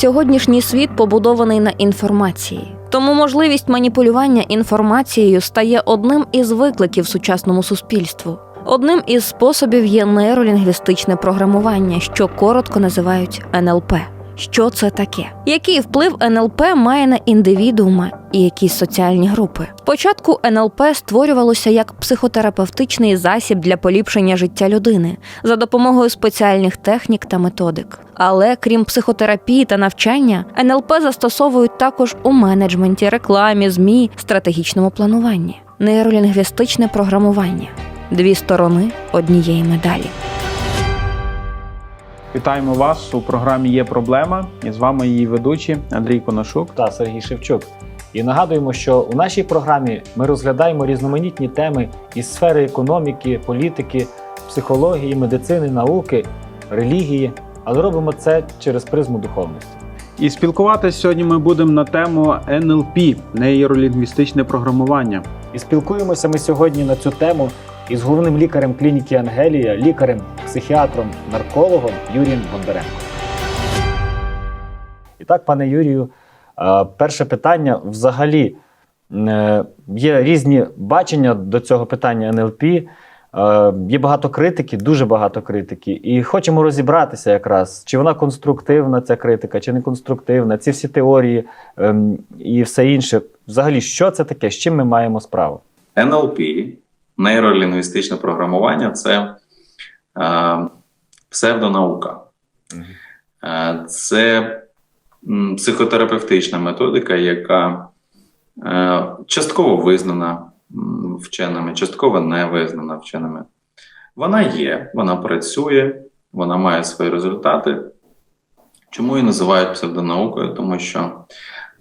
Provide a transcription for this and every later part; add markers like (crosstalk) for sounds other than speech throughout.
Сьогоднішній світ побудований на інформації. Тому можливість маніпулювання інформацією стає одним із викликів сучасному суспільству. Одним із способів є нейролінгвістичне програмування, що коротко називають НЛП. Що це таке? Який вплив НЛП має на індивідуума і якісь соціальні групи? Спочатку НЛП створювалося як психотерапевтичний засіб для поліпшення життя людини за допомогою спеціальних технік та методик. Але крім психотерапії та навчання, НЛП застосовують також у менеджменті, рекламі, змі, стратегічному плануванні, нейролінгвістичне програмування дві сторони однієї медалі. Вітаємо вас у програмі Є проблема. І з вами її ведучі Андрій Коношук. та Сергій Шевчук. І нагадуємо, що у нашій програмі ми розглядаємо різноманітні теми із сфери економіки, політики, психології, медицини, науки, релігії, але робимо це через призму духовності. І спілкуватись сьогодні ми будемо на тему НЛП нейролінгвістичне програмування. І спілкуємося ми сьогодні на цю тему із головним лікарем клініки Ангелія, лікарем, психіатром, наркологом Юрієм Бондаренко. І так, пане Юрію, е, перше питання взагалі е, є різні бачення до цього питання НЛП. Е, Є багато критики, дуже багато критики, і хочемо розібратися якраз, чи вона конструктивна, ця критика, чи не конструктивна, ці всі теорії ем, і все інше. Взагалі, що це таке? З чим ми маємо справу? НЛП, нейролінгвістичне програмування це е, псевдонаука. Е, це психотерапевтична методика, яка е, частково визнана вченими, частково не визнана вченими. Вона є, вона працює, вона має свої результати. Чому її називають псевдонаукою? Тому що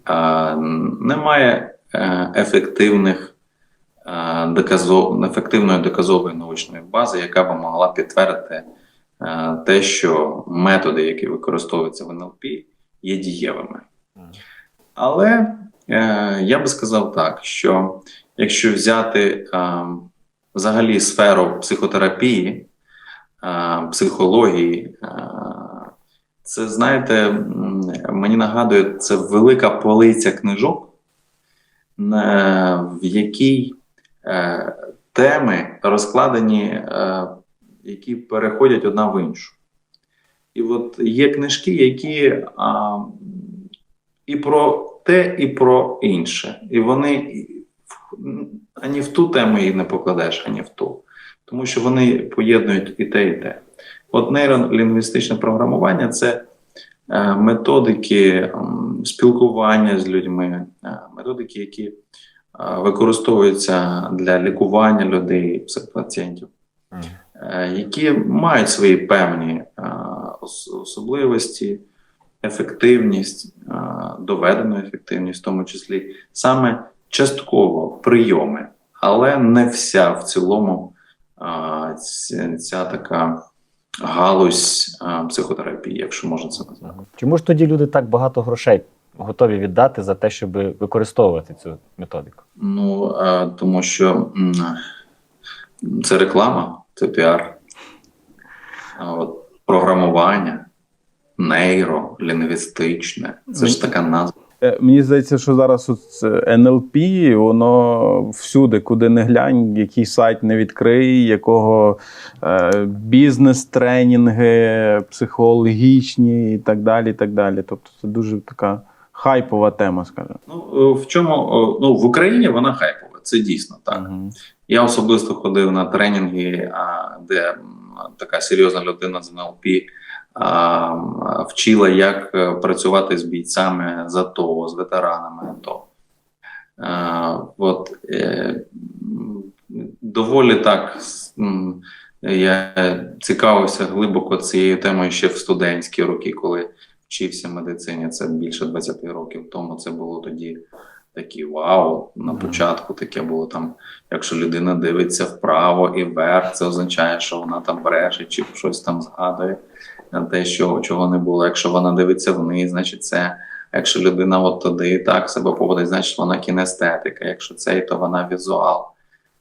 е, немає е, ефективних доказов, ефективної доказової научної бази, яка б могла підтвердити е, те, що методи, які використовуються в НЛП, є дієвими. Але е, я би сказав так, що якщо взяти е, взагалі сферу психотерапії, е, психології, е, це знаєте, мені нагадує, це велика полиця книжок, в якій е, теми розкладені, е, які переходять одна в іншу. І от є книжки, які і про те, і про інше. І вони ані в ту тему їх не покладеш, ані в ту. Тому що вони поєднують і те, і те. От нейролінгвістичне програмування це е, методики спілкування з людьми, е, методики, які е, використовуються для лікування людей, пацієнтів, е, які мають свої певні е, особливості, ефективність, е, доведену ефективність, в тому числі саме частково прийоми, але не вся в цілому е, ця, ця така галузь е, психотерапії, якщо можна це назвати. Чому ж тоді люди так багато грошей готові віддати за те, щоб використовувати цю методику? Ну е, тому що це реклама, це піар, от, програмування, нейро, лінгвістичне. Це ж така назва. Е, Мені здається, що зараз от НЛП, воно всюди, куди не глянь, який сайт не відкрий, якого е, бізнес-тренінги, психологічні і так далі. і так далі. Тобто це дуже така хайпова тема, скажімо. Ну е, в чому е, ну в Україні вона хайпова, це дійсно так. Мгм. Я особисто ходив на тренінги, де така серйозна людина з НЛП вчила, як е, працювати з бійцями з АТО, з ветеранами АТО. Е, От, е, доволі так я цікавився глибоко цією темою ще в студентські роки, коли вчився медицині. Це більше 20 років тому. Це було тоді такі вау. На початку таке було там. Якщо людина дивиться вправо і вверх, це означає, що вона там бреше чи щось там згадує на те, що чого не було. Якщо вона дивиться вниз, значить це. Якщо людина от туди і так себе поводить, значить вона кінестетика. Якщо цей, то вона візуал.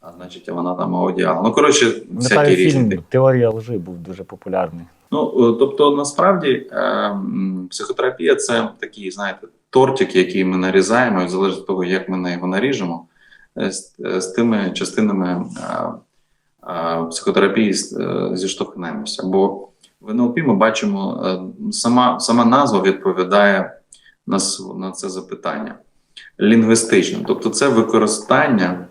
А значить, вона там аудіал. Ну коротше, всякі різні. фільм Теорія лжи був дуже популярний. Ну, е, тобто, насправді е, психотерапія це такий, знаєте, тортик, який ми нарізаємо, і залежить від того, як ми на його наріжемо, е, з, з тими частинами психотерапії зіштовхнемося. Бо в НЛП ми бачимо, сама, сама назва відповідає на, на це запитання лінгвістично. Тобто, це використання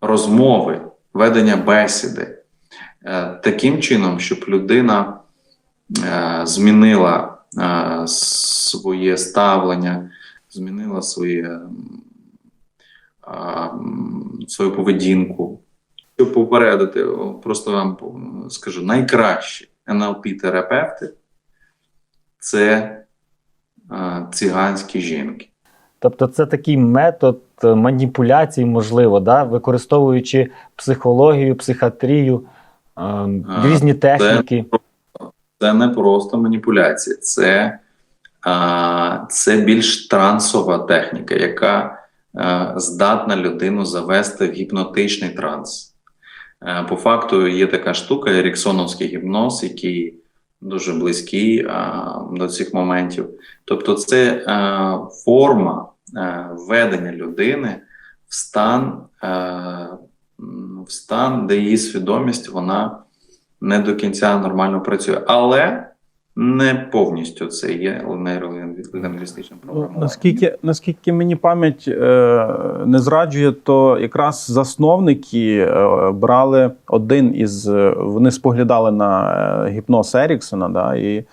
розмови, ведення бесіди е, таким чином, щоб людина е, змінила е, своє ставлення, змінила своє, свою поведінку. Щоб попередити, просто вам скажу, найкращі НЛП-терапевти це циганські жінки. Тобто, це такий метод е, маніпуляцій, можливо, да? використовуючи психологію, психіатрію, е, різні техніки. Це не просто маніпуляція, це, а, це більш трансова техніка, яка а, здатна людину завести в гіпнотичний транс. Е, По факту є така штука, еріксоновський гіпноз, який дуже близький а, до цих моментів. Тобто, це а, форма а, введення людини в стан, а, в стан, де її свідомість вона не до кінця нормально працює, але не повністю це є нейролінгвістичне Ну, програмування. наскільки, наскільки мені пам'ять е, не зраджує, то якраз засновники е, брали один із. е, Вони споглядали на гіпноз Еріксона, да, і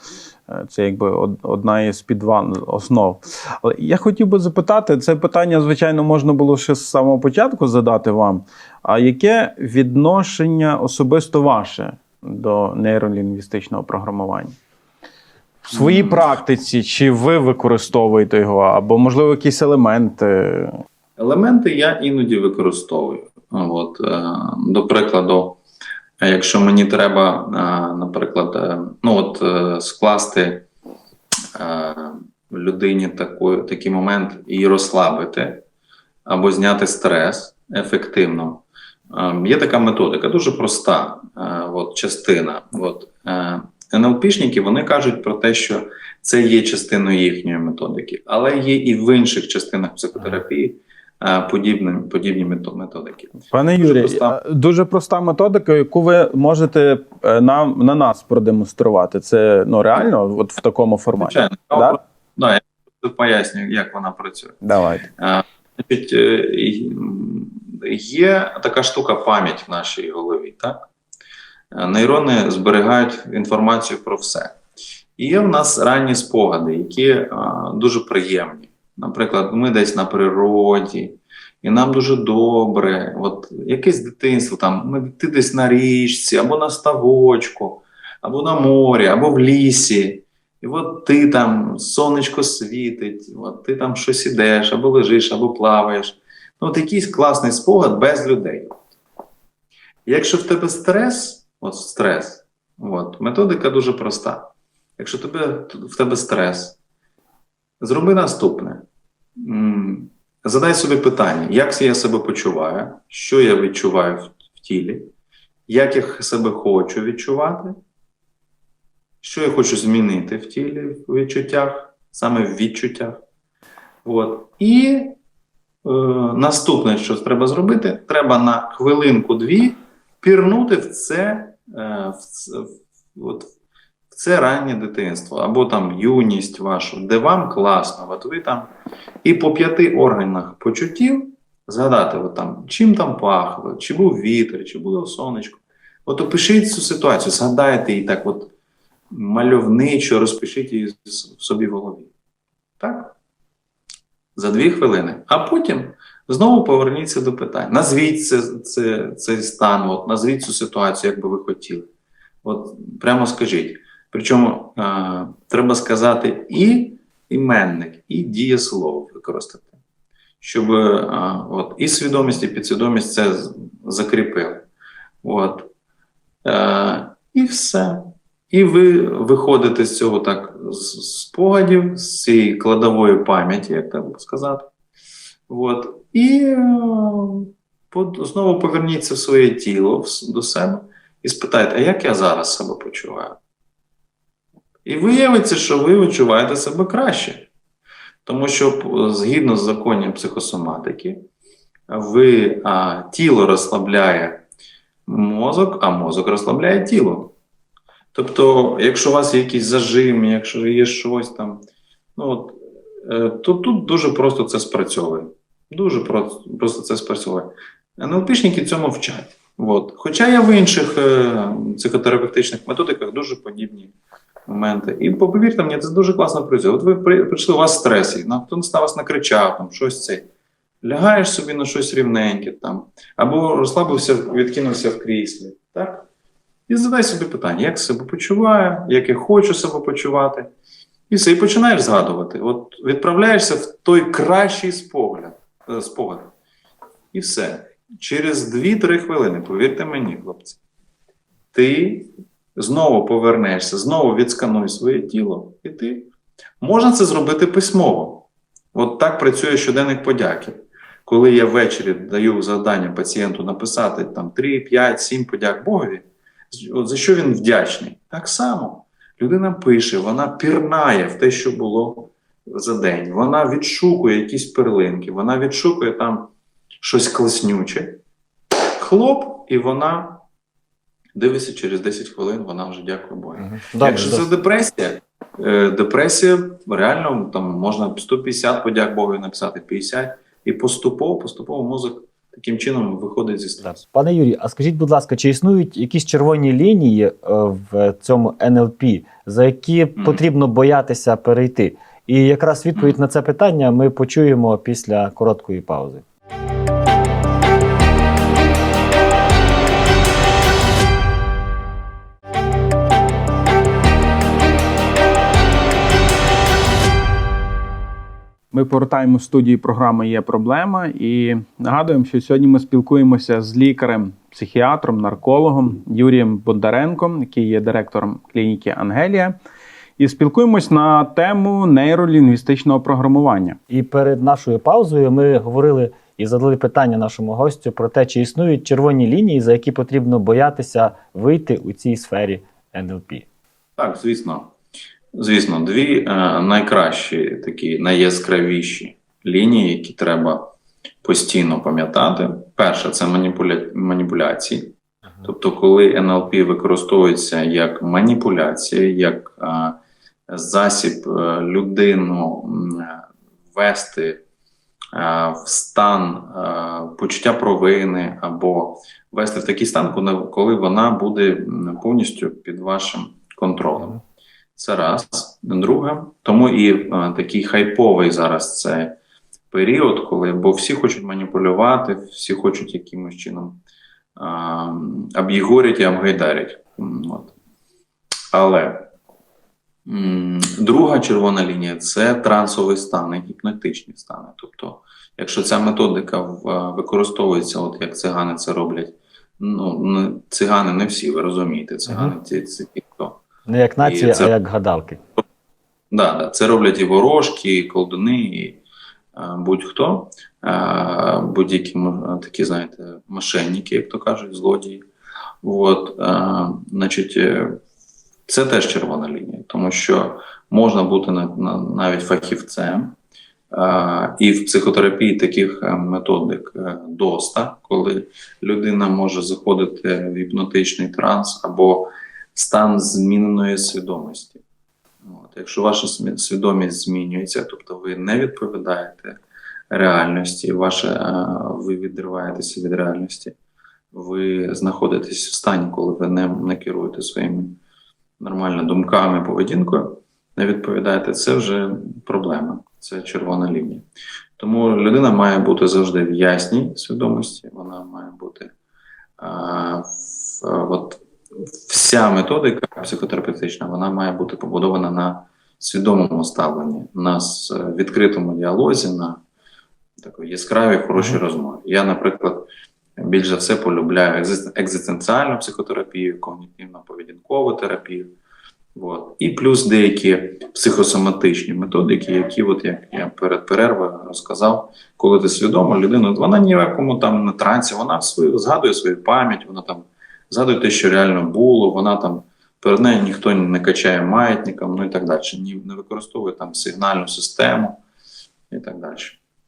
це якби одна із підван основ. Але я хотів би запитати, це питання, звичайно, можна було ще з самого початку задати вам. А яке відношення особисто ваше до нейролінгвістичного програмування? В своїй практиці, чи ви використовуєте його, або, можливо, якісь елементи. Елементи я іноді використовую. От, е, до прикладу, якщо мені треба, е, наприклад, е, ну от скласти людині таку, такий момент і розслабити, або зняти стрес ефективно. Е, Є така методика, дуже проста от, частина. От, НЛПшники вони кажуть про те, що це є частиною їхньої методики, але є і в інших частинах психотерапії е, подібні, подібні методики. Пане Дуже Юрій, проста. е, дуже проста методика, яку ви можете е, нам на нас продемонструвати. Це ну реально, от в такому форматі. Звичайно, Да? да, я пояснюю, як вона працює. Давайте. Значить, є така штука пам'ять в нашій голові. Так? Е, Нейрони зберігають інформацію про все. І є в нас ранні спогади, які е, дуже приємні. Наприклад, ми десь на природі, і нам дуже добре. От якесь дитинство, там, ми, ти десь на річці, або на ставочку, або на морі, або в лісі. І от ти там, сонечко світить, от ти там щось ідеш, або лежиш, або плаваєш. Ну, от якийсь класний спогад без людей. Якщо в тебе стрес, от стрес, от, методика дуже проста. Якщо тебе, в тебе стрес, зроби наступне. Задай собі питання, як я себе почуваю, що я відчуваю в, тілі, як я себе хочу відчувати, що я хочу змінити в тілі, в відчуттях, саме в відчуттях. От. І е, наступне, що треба зробити, треба на хвилинку-дві пірнути в це, е, в, от, в це раннє дитинство, або там юність вашу, де вам класно, от ви там і по п'яти органах почуттів згадати, от там, чим там пахло, чи був вітер, чи було сонечко. От опишіть цю ситуацію, згадайте її так, от мальовничо, розпишіть її в собі в голові. Так? За дві хвилини. А потім знову поверніться до питань. Назвіть це, це, цей стан, от, назвіть цю ситуацію, як би ви хотіли. От прямо скажіть. Причому е, треба сказати і іменник, і дієслово використати, щоб е, от, і свідомість, і підсвідомість це закріпили. От. Е, і все. І ви виходите з цього так з спогадів, з цієї кладової пам'яті, як так сказати. От. І е, знову поверніться в своє тіло до себе і спитайте, а як я зараз себе почуваю? І виявиться, що ви відчуваєте себе краще. Тому що згідно з законів психосоматики, ви, а, тіло розслабляє мозок, а мозок розслабляє тіло. Тобто, якщо у вас є якийсь зажим, якщо є щось там, ну от, то тут дуже просто це спрацьовує. Дуже просто, це спрацьовує. НЛПшники цьому вчать. От. Хоча є в інших е, психотерапевтичних методиках дуже подібні моменти. І повірте мені, це дуже класно працює. От ви прийшли, у вас стрес, і хтось на вас накричав, там, щось це. Лягаєш собі на щось рівненьке, там, або розслабився, відкинувся в кріслі. Так? І задай собі питання, як себе почуваю, як я хочу себе почувати. І все, і починаєш згадувати. От відправляєшся в той кращий спогляд, е, спогад. І все. Через 2-3 хвилини, повірте мені, хлопці, ти знову повернешся, знову відскануй своє тіло, і ти можна це зробити письмово. От так працює щоденник подяки. Коли я ввечері даю завдання пацієнту написати там 3, 5, 7 подяк Богові, от за що він вдячний? Так само людина пише, вона пірнає в те, що було за день. Вона відшукує якісь перлинки, вона відшукує там щось класнюче. Хлоп, і вона дивиться через 10 хвилин, вона вже дякує Богу. Добре, Якщо це депресія, е, депресія реально там можна 150 подяк Богу написати 50, і поступово, поступово мозок таким чином виходить зі стресу. Пане Юрій, а скажіть, будь ласка, чи існують якісь червоні лінії е, в цьому НЛП, за які потрібно боятися перейти? І якраз відповідь Мгм. на це питання ми почуємо після короткої паузи. Ми повертаємо в студії програми Є проблема і нагадуємо, що сьогодні ми спілкуємося з лікарем, психіатром, наркологом Юрієм Бондаренком, який є директором клініки Ангелія, і спілкуємось на тему нейролінгвістичного програмування. І перед нашою паузою ми говорили і задали питання нашому гостю про те, чи існують червоні лінії, за які потрібно боятися вийти у цій сфері НЛП. Так, звісно. Звісно, дві е, найкращі, такі найяскравіші лінії, які треба постійно пам'ятати. Перша це маніпуля... маніпуляції. Тобто, коли НЛП використовується як маніпуляція, як е, засіб е, людину е, в стан почуття провини або ввести в такий стан, коли- коли вона буде повністю під вашим контролем. Це раз. Друге, тому і е, такий хайповий зараз це період, коли бо всі хочуть маніпулювати, всі хочуть якимось чином е, об'єгорять і обгайдарять. От. Але м, друга червона лінія це трансовий стан, і гіпнотичні стани. Тобто, якщо ця методика в- використовується, от як цигани це роблять, ну цигани не всі, ви розумієте, цигани це, це ті, хто. Не як нація, це- а як гадалки. Да, це роблять і ворожки, і колдуни, і е, будь-хто, е, будь-які такі, знаєте, мошенники, як то кажуть, злодії. От, е, значить, це теж червона лінія, тому що можна бути на, на, навіть фахівцем. Е, і в психотерапії таких методик доста, коли людина може заходити в гіпнотичний транс або стан зміненої свідомості. От, якщо ваша свідомість змінюється, тобто ви не відповідаєте реальності, ваше, е, ви відриваєтеся від реальності, ви знаходитесь в стані, коли ви не, не керуєте своїми нормально думками, поведінкою, не відповідаєте, це вже проблема, це червона лінія. Тому людина має бути завжди в ясній свідомості, вона має бути а, в, а, от, вся методика психотерапевтична вона має бути побудована на свідомому ставленні, на відкритому діалозі, на такій яскравій, хорошій розмові. Я, наприклад, більш за все полюбляю екзист- екзистенціальну психотерапію, когнітивно-поведінкову терапію. От. І плюс деякі психосоматичні методики, які, от як я перед перервою розказав, коли ти свідома людина, вона ні в якому там не трансі, вона свою, згадує свою пам'ять, вона там згадують те, що реально було, вона там перед нею ніхто не качає маятником, ну і так далі. Ні, не використовує там сигнальну систему і так далі.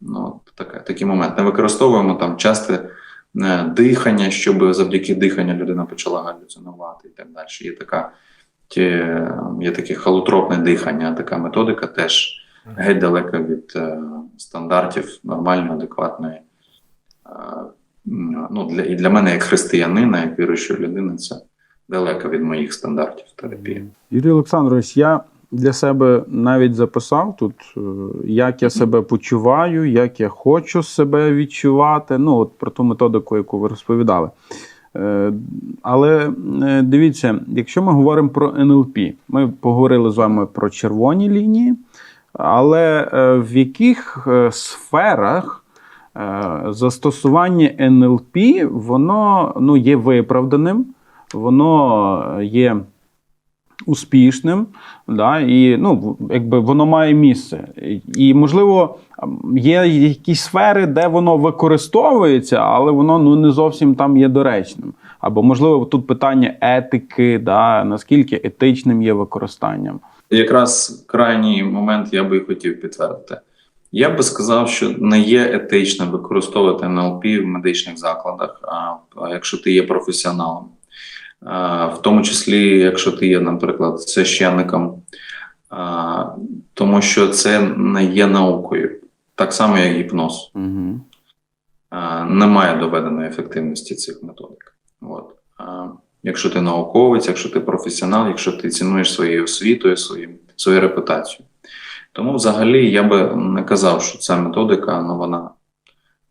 Ну, така, такий момент. Не використовуємо там часте е, дихання, щоб завдяки диханню людина почала галюцинувати і так далі. Є така є таке халутропне дихання, така методика теж геть далека від е, стандартів нормальної, адекватної. Ну, для, і для мене, як християнина, як віруючої людини, це далеко від моїх стандартів терапії. Юрій Олександрович, я для себе навіть записав тут, е, як я себе почуваю, як я хочу себе відчувати. Ну, от про ту методику, яку ви розповідали. Е, Але е, дивіться, якщо ми говоримо про НЛП, ми поговорили з вами про червоні лінії, але в яких сферах застосування НЛП воно ну, є виправданим, воно є успішним, да, і ну, якби воно має місце. І, можливо, є якісь сфери, де воно використовується, але воно ну, не зовсім там є доречним. Або, можливо, тут питання етики, да, наскільки етичним є використанням. Якраз крайній момент я би хотів підтвердити. Я би сказав, що не є етично використовувати НЛП в медичних закладах, якщо ти є професіоналом. В тому числі, якщо ти є, наприклад, священником, тому що це не є наукою, так само, як гіпноз. Угу. Немає доведеної ефективності цих методик. От. Якщо ти науковець, якщо ти професіонал, якщо ти цінуєш своєю освітою, своїм, свою репутацію. Тому взагалі я би не казав, що ця методика ну, вона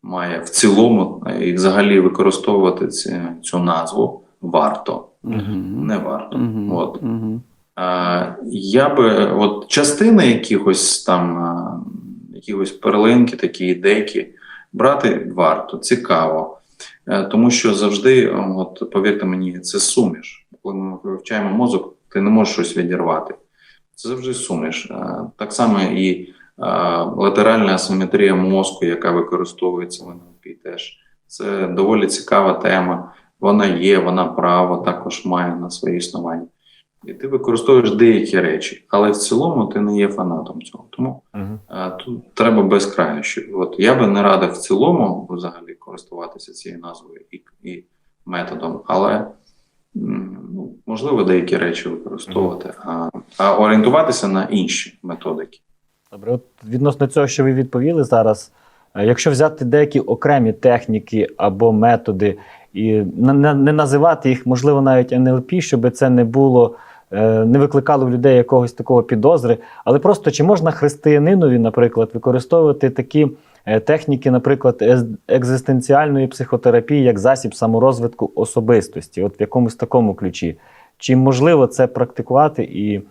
має в цілому і взагалі використовувати ці, цю назву варто, Угу. не варто. Угу. От. Угу. А, я би, от частини якихось там, а, якихось перлинки, такі ідейки, брати варто, цікаво. Е, Тому що завжди, от повірте мені, це суміш. Коли ми вивчаємо мозок, ти не можеш щось відірвати. Це завжди суміш. Е, Так само і е, латеральна асиметрія мозку, яка використовується в НЛП теж. Це доволі цікава тема. Вона є, вона право також має на своє існування. І ти використовуєш деякі речі, але в цілому ти не є фанатом цього. Тому Угу. а, Тут треба без крайнощів. От я би не радив в цілому взагалі користуватися цією назвою і, і методом, але ну, можливо деякі речі використовувати, а, а орієнтуватися на інші методики. Добре, от відносно цього, що ви відповіли зараз, е, якщо взяти деякі окремі техніки або методи і не називати їх, можливо, навіть НЛП, щоб це не було, е, не викликало в людей якогось такого підозри, але просто чи можна християнинові, наприклад, використовувати такі техніки, наприклад, екзистенціальної психотерапії як засіб саморозвитку особистості, от в якомусь такому ключі? Чи можливо це практикувати і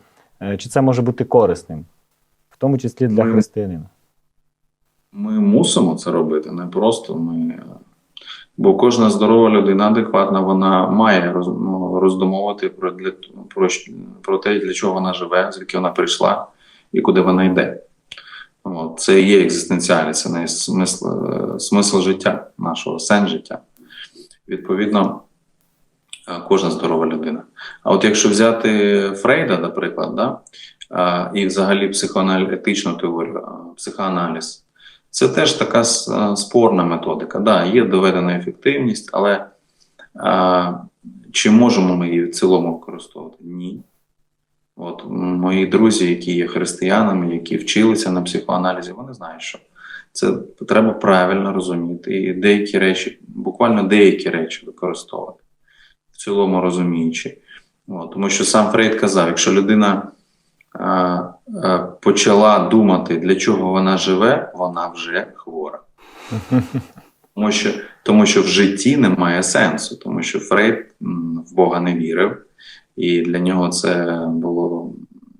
е, чи це може бути корисним? В тому числі для Ми- християнина. Ми мусимо це робити, не просто ми. Бо кожна здорова людина адекватна, вона має ну, роздумовувати про, для, про, про те, для чого вона живе, звідки вона прийшла і куди вона йде. От, це є екзистенціальне, це не смисл, е, смисл життя, нашого сенс життя. Відповідно, е, кожна здорова людина. А от якщо взяти Фрейда, наприклад, да, і взагалі психоаналітичну теорію, психоаналіз, це теж така спорна методика. Да, є доведена ефективність, але а, чи можемо ми її в цілому використовувати? Ні. От мої друзі, які є християнами, які вчилися на психоаналізі, вони знають, що це треба правильно розуміти. І деякі речі, буквально деякі речі використовувати, в цілому розуміючи. От, тому що сам Фрейд казав, якщо людина а, а, почала думати, для чого вона живе, вона вже хвора. (laughs) Тому що, тому що в житті немає сенсу, тому що Фрейд в Бога не вірив, і для нього це було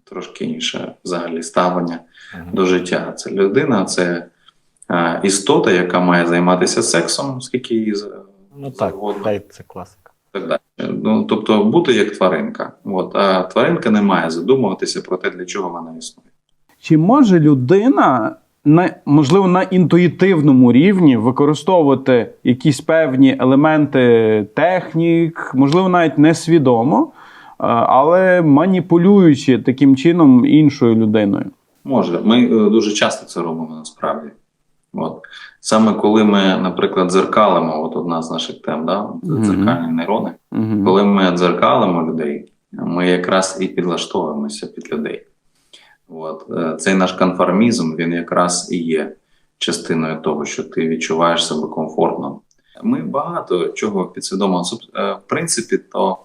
трошки інше взагалі ставлення до життя. Це людина, це е, істота, яка має займатися сексом, скільки її Ну так, та це класика. так далі. Ну, тобто бути як тваринка. От, а тваринка не має задумуватися про те, для чого вона існує. Чи може людина на можливо на інтуїтивному рівні використовувати якісь певні елементи технік, можливо, навіть несвідомо, але маніпулюючи таким чином іншою людиною. Може, ми е, дуже часто це робимо насправді. От. Саме коли ми, наприклад, дзеркалимо, от одна з наших тем, да? дзеркальні нейрони. Коли ми дзеркалимо людей, ми якраз і підлаштовуємося під людей. От. е, Цей наш конформізм, він якраз і є частиною того, що ти відчуваєш себе комфортно. Ми багато чого підсвідомо. Е, В принципі, то е,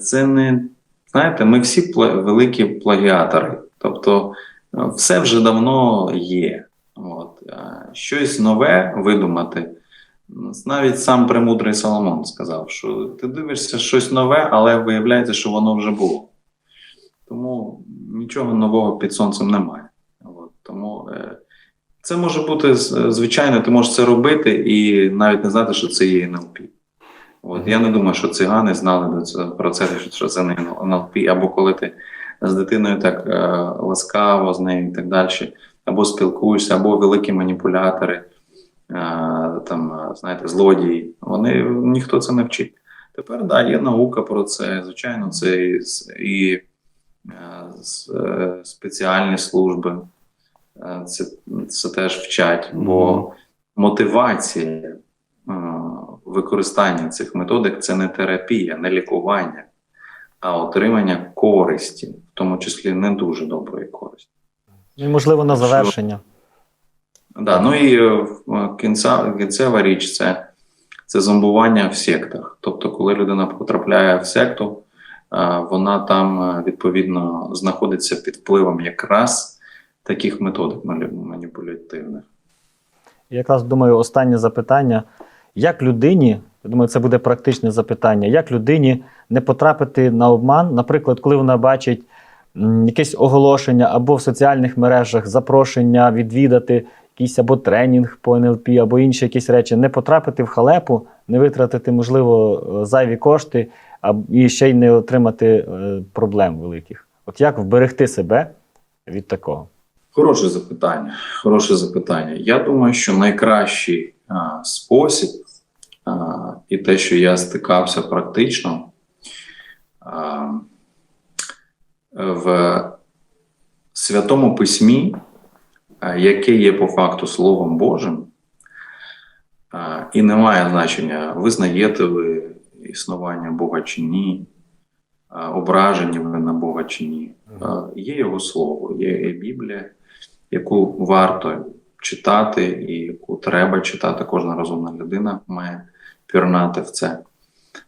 це не знаєте, ми всі великі плагіатори. Тобто, е, все вже давно є. От. е, Щось нове видумати. Навіть сам премудрий Соломон сказав, що ти дивишся щось нове, але виявляється, що воно вже було. Тому нічого нового під сонцем немає. От, тому е, це може бути звичайно, ти можеш це робити і навіть не знати, що це є НЛП. От, я не думаю, що цигани знали про це, що це не НЛП, або коли ти з дитиною так е, ласкаво з нею і так далі, або спілкуєшся, або великі маніпулятори, е, там, знаєте, злодії. Вони ніхто це не вчить. Тепер да, є наука про це. Звичайно, це і, і е, спеціальні служби. Це, це теж вчать, бо мотивація використання цих методик це не терапія, не лікування, а отримання користі, в тому числі не дуже доброї користі. Ну, і, можливо, на Що? завершення. Да, ну і е, кінця, кінцева річ це, це зомбування в сектах. Тобто, коли людина потрапляє в секту, е, вона там е, відповідно знаходиться під впливом якраз таких методик маніпулятивних. Якраз думаю, останнє запитання. Як людині, я думаю, це буде практичне запитання, як людині не потрапити на обман, наприклад, коли вона бачить якесь оголошення або в соціальних мережах запрошення відвідати якийсь або тренінг по НЛП, або інші якісь речі, не потрапити в халепу, не витратити, можливо, е, зайві кошти, і ще й не отримати е, проблем великих. От як вберегти себе від такого? Хороше запитання. Хороше запитання. Я думаю, що найкращий а, спосіб, і те, що я стикався практично в Святому Письмі, яке є по факту Словом Божим, і не має значення, визнаєте ви існування Бога чи ні, а, ображені ви на Бога чи ні. Є Його Слово, є Біблія яку варто читати, і яку треба читати, кожна розумна людина має пірнати в це.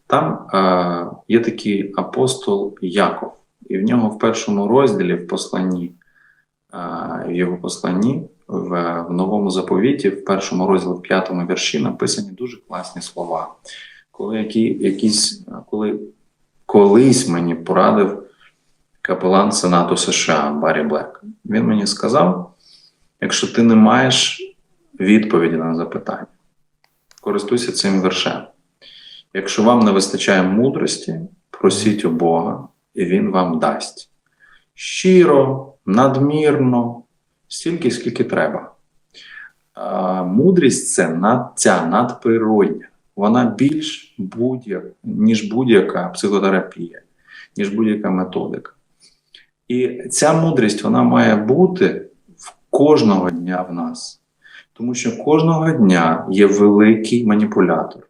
Там е, є такий апостол Яков, і в нього в першому розділі, в посланні, е, в його посланні, в, в новому заповіті, в першому розділі, в п'ятому вірші, написані дуже класні слова. Коли, які, якісь, коли колись мені порадив капелан Сенату США Баррі Блек. Він мені сказав: якщо ти не маєш відповіді на запитання, користуйся цим вершем. Якщо вам не вистачає мудрості, просіть у Бога, і Він вам дасть. Щиро, надмірно, стільки, скільки треба. Мудрість це над, ця надприродня. Вона більш будь-як, ніж будь-яка психотерапія, ніж будь-яка методика. І ця мудрість вона має бути в кожного дня в нас. Тому що кожного дня є великий маніпулятор,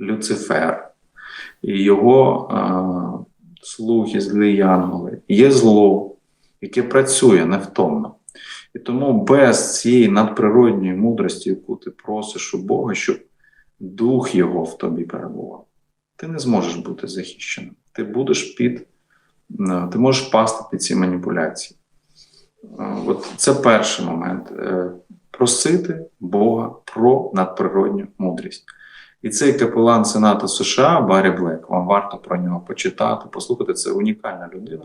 Люцифер, і його е, слуги, злі янголи. Є зло, яке працює невтомно. І тому без цієї надприродньої мудрості, яку ти просиш у Бога, щоб дух його в тобі перебував, ти не зможеш бути захищеним. Ти будеш під ти можеш впасти під ці маніпуляції. От це перший момент. Е, Просити Бога про надприродню мудрість. І цей капелан Сенату США Баррі Блек, вам варто про нього почитати, послухати, це унікальна людина.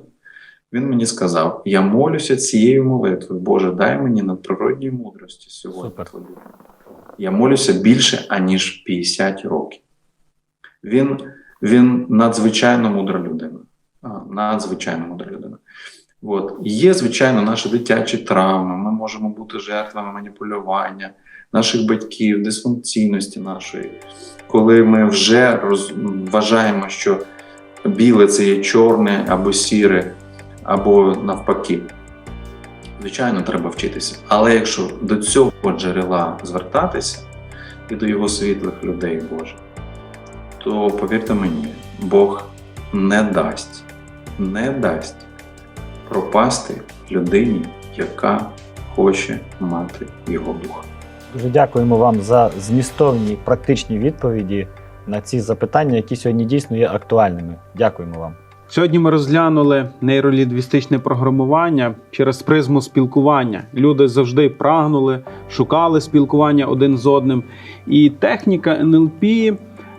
Він мені сказав: Я молюся цією молитвою. Боже, дай мені надприродньої мудрості сьогодні. Супер. Я молюся більше, аніж 50 років. Він, він надзвичайно мудра людина. Надзвичайно мудра людина. От. Є, звичайно, наші дитячі травми. Ми можемо бути жертвами маніпулювання наших батьків, дисфункційності нашої, коли ми вже роз... вважаємо, що біле це є чорне або сіре, або навпаки. Звичайно, треба вчитися. Але якщо до цього джерела звертатися і до його світлих людей Боже, то повірте мені, Бог не дасть, не дасть пропасти людині, яка хоче мати його дух. Дуже дякуємо вам за змістовні практичні відповіді на ці запитання, які сьогодні дійсно є актуальними. Дякуємо вам. Сьогодні ми розглянули нейролінгвістичне програмування через призму спілкування. Люди завжди прагнули, шукали спілкування один з одним, і техніка НЛП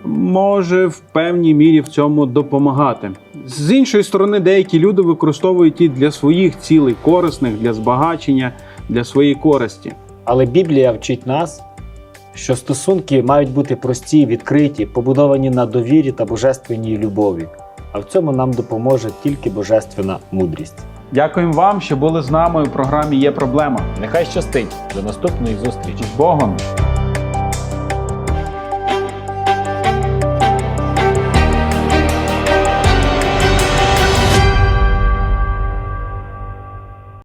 може в певній мірі в цьому допомагати. З іншої сторони, деякі люди використовують її для своїх цілей, корисних для збагачення, для своєї користі. Але Біблія вчить нас, що стосунки мають бути прості, відкриті, побудовані на довірі та божественній любові. А в цьому нам допоможе тільки божественна мудрість. Дякуємо вам, що були з нами у програмі Є проблема. Нехай щастить до наступної зустрічі. З Богом!